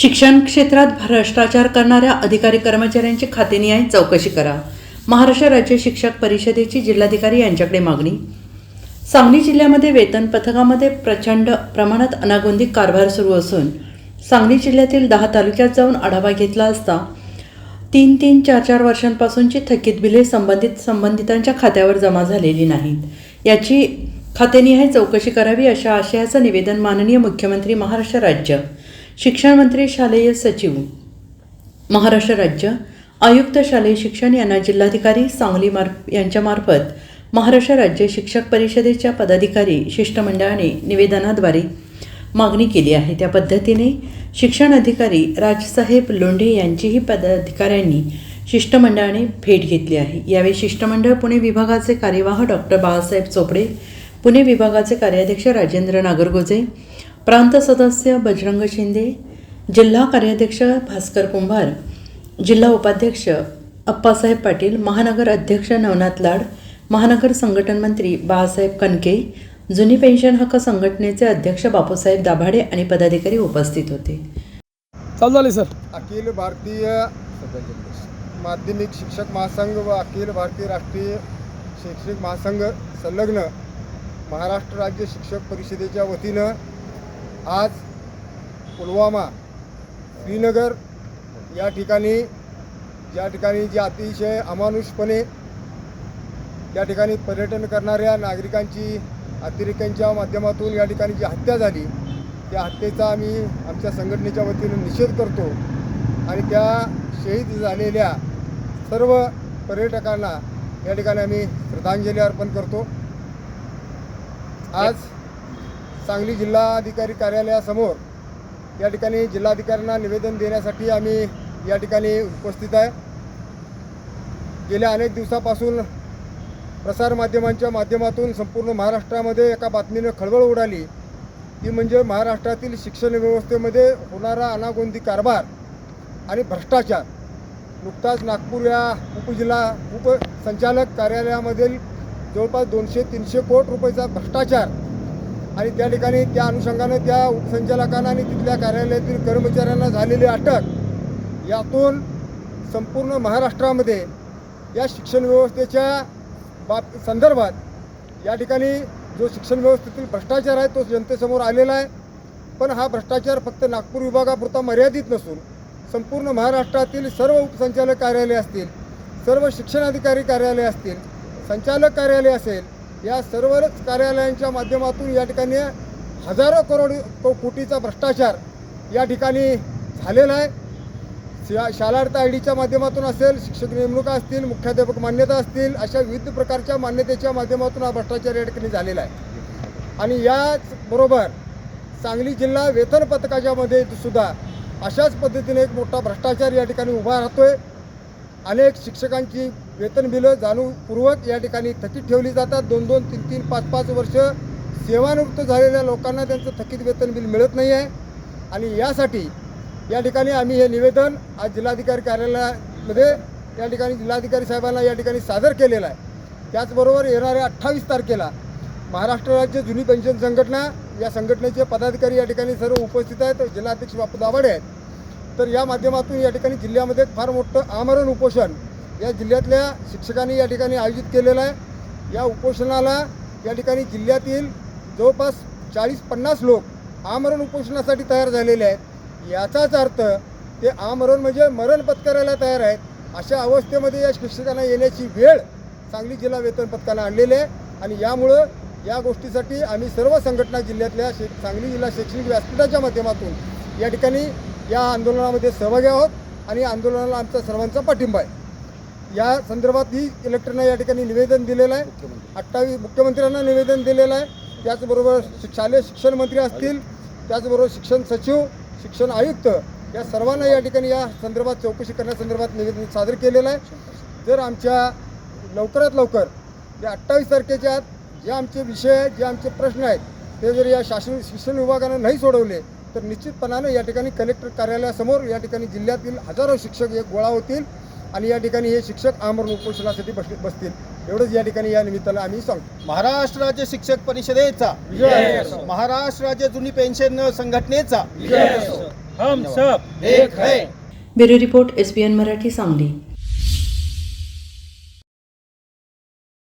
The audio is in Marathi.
शिक्षण क्षेत्रात भ्रष्टाचार करणाऱ्या अधिकारी कर्मचाऱ्यांची खातेनिहाय चौकशी करा. महाराष्ट्र राज्य शिक्षक परिषदेची जिल्हाधिकारी यांच्याकडे मागणी. सांगली जिल्ह्यामध्ये वेतन पथकामध्ये प्रचंड प्रमाणात अनागोंदी कारभार सुरू असून सांगली जिल्ह्यातील दहा तालुक्यात जाऊन आढावा घेतला असता तीन तीन चार चार वर्षांपासूनची थकीत बिले संबंधित संबंधितांच्या खात्यावर जमा झालेली नाहीत. याची खातेनिहाय चौकशी करावी अशा आशयाचं निवेदन माननीय मुख्यमंत्री महाराष्ट्र राज्य शिक्षण मंत्री शालेय सचिव. महाराष्ट्र राज्य आयुक्त शालेय शिक्षण यांना जिल्हाधिकारी सांगली मार यांच्यामार्फत महाराष्ट्र राज्य शिक्षक परिषदेच्या पदाधिकारी शिष्टमंडळाने निवेदनाद्वारे मागणी केली आहे. त्या पद्धतीने शिक्षण अधिकारी राजसाहेब लोंढे यांचीही पदाधिकाऱ्यांनी शिष्टमंडळाने भेट घेतली आहे. यावेळी शिष्टमंडळ पुणे विभागाचे कार्यवाह डॉक्टर बाळासाहेब चोपडे पुणे विभागाचे कार्याध्यक्ष राजेंद्र नागरगोजे प्रांत सदस्य बजरंग शिंदे जिल्हा कार्याध्यक्ष भास्कर कुंभार जिल्हा उपाध्यक्ष अप्पासाहेब पाटील महानगर अध्यक्ष नवनाथ लाड महानगर संघटन मंत्री बाळासाहेब कनके जुनी पेन्शन हक्क संघटनेचे अध्यक्ष बापूसाहेब दाभाडे आणि पदाधिकारी उपस्थित होते. चालू झाले सर. अखिल भारतीय माध्यमिक शिक्षक महासंघ व अखिल भारतीय राष्ट्रीय शैक्षणिक महासंघ संलग्न महाराष्ट्र राज्य शिक्षक परिषदेच्या वतीनं आज पुलवामा श्रीनगर या ठिकाणी ज्या ठिकाणी जे अतिशय अमानुषपणे या ठिकाणी पर्यटन करणाऱ्या नागरिकांची अतिरेक्यांच्या माध्यमातून या ठिकाणी जी हत्या झाली त्या हत्येचा आम्ही आमच्या संघटनेच्या वतीनं निषेध करतो. आणि त्या शहीद झालेल्या सर्व पर्यटकांना या ठिकाणी आम्ही श्रद्धांजली अर्पण करतो. आज सांगली जिल्हाधिकारी कार्यालयासमोर या ठिकाणी जिल्हाधिकाऱ्यांना निवेदन देण्यासाठी आम्ही या ठिकाणी उपस्थित आहे. गेल्या अनेक दिवसापासून प्रसारमाध्यमांच्या माध्यमातून संपूर्ण महाराष्ट्रामध्ये एका बातमीनं खळबळ उडाली. ती म्हणजे महाराष्ट्रातील शिक्षण व्यवस्थेमध्ये होणारा अनागोंदी कारभार आणि भ्रष्टाचार. नुकताच नागपूर या उपजिल्हा उपसंचालक कार्यालयामधील जवळपास दोनशे तीनशे कोट रुपयाचा भ्रष्टाचार आणि त्या ठिकाणी त्या अनुषंगानं त्या उपसंचालकांना आणि तिथल्या कार्यालयातील कर्मचाऱ्यांना झालेली अटक यातून संपूर्ण महाराष्ट्रामध्ये या शिक्षण व्यवस्थेच्या बाब संदर्भात या ठिकाणी जो शिक्षण व्यवस्थेतील भ्रष्टाचार आहे तो जनतेसमोर आलेला आहे. पण हा भ्रष्टाचार फक्त नागपूर विभागापुरता मर्यादित नसून संपूर्ण महाराष्ट्रातील सर्व उपसंचालक कार्यालय असतील सर्व शिक्षण अधिकारी कार्यालय असतील संचालक कार्यालय असेल या सर्वच कार्यालयांच्या माध्यमातून या ठिकाणी हजारो करोड को- कोटीचा भ्रष्टाचार या ठिकाणी झालेला आहे. शा शालार्थ आय डीच्या माध्यमातून असेल शिक्षक नेमणुका असतील मुख्याध्यापक मान्यता असतील अशा विविध प्रकारच्या मान्यतेच्या माध्यमातून हा भ्रष्टाचार या ठिकाणी झालेला आहे. आणि याचबरोबर सांगली जिल्हा वेतन पथकाच्यामध्ये सुद्धा अशाच पद्धतीने एक मोठा भ्रष्टाचार या ठिकाणी उभा राहतोय. अनेक शिक्षकांची वेतन बिलं जाणूनपूर्वक या ठिकाणी थकीत ठेवली जातात. दोन दोन तीन तीन पाच पाच वर्ष सेवानिवृत्त झालेल्या लोकांना त्यांचं थकीत वेतन बिल मिळत नाही आहे आणि यासाठी या ठिकाणी आम्ही हे निवेदन आज जिल्हाधिकारी कार्यालयामध्ये या ठिकाणी जिल्हाधिकारी साहेबांना या ठिकाणी सादर केलेलं आहे. त्याचबरोबर येणाऱ्या अठ्ठावीस तारखेला महाराष्ट्र राज्य जुनी पेन्शन संघटना या संघटनेचे पदाधिकारी या ठिकाणी सर्व उपस्थित आहेत. जिल्हाध्यक्ष बापू दाभाडे आहेत. तर या माध्यमातून या ठिकाणी जिल्ह्यामध्ये फार मोठं आमरण उपोषण या जिल्ह्यातल्या शिक्षकांनी या ठिकाणी आयोजित केलेलं आहे. या उपोषणाला या ठिकाणी जिल्ह्यातील जवळपास चाळीस पन्नास लोक आमरण उपोषणासाठी तयार झालेले आहेत. याचाच अर्थ ते आमरण म्हणजे मरण पत्करायला तयार आहेत. अशा अवस्थेमध्ये या शिक्षकांना येण्याची वेळ सांगली जिल्हा वेतन पथकानं आणलेली आहे आणि यामुळं या गोष्टीसाठी आम्ही सर्व संघटना जिल्ह्यातल्या शे सांगली जिल्हा शैक्षणिक व्यासपीठाच्या माध्यमातून या ठिकाणी या आंदोलनामध्ये सहभागी आहोत आणि आंदोलनाला आमचा सर्वांचा पाठिंबा आहे. या संदर्भात ही कलेक्टरनं या ठिकाणी निवेदन दिलेलं आहे. अठ्ठावीस मुख्यमंत्र्यांना निवेदन दिलेलं आहे. त्याचबरोबर शालेय शिक्षण मंत्री असतील त्याचबरोबर शिक्षण सचिव शिक्षण आयुक्त या सर्वांना या ठिकाणी या संदर्भात चौकशी करण्यासंदर्भात निवेदन सादर केलेलं आहे. जर आमच्या लवकरात लवकर या अठ्ठावीस तारखेच्या आत जे आमचे विषय आहेत जे आमचे प्रश्न आहेत ते जर या शासन शिक्षण विभागानं नाही सोडवले तर निश्चितपणानं या ठिकाणी कलेक्टर कार्यालयासमोर या ठिकाणी जिल्ह्यातील हजारो शिक्षक एक गोळा होतील. आणि या ठिकाणी हे शिक्षक आमरण उपोषणासाठी बस बसतील. एवढंच या ठिकाणी या निमित्तानं आम्ही सांगतो महाराष्ट्र राज्य शिक्षक परिषदेचा विजय असो. महाराष्ट्र राज्य जुनी पेन्शन संघटनेचा. हम सब एक है bureau report S B N Marathi Sangli.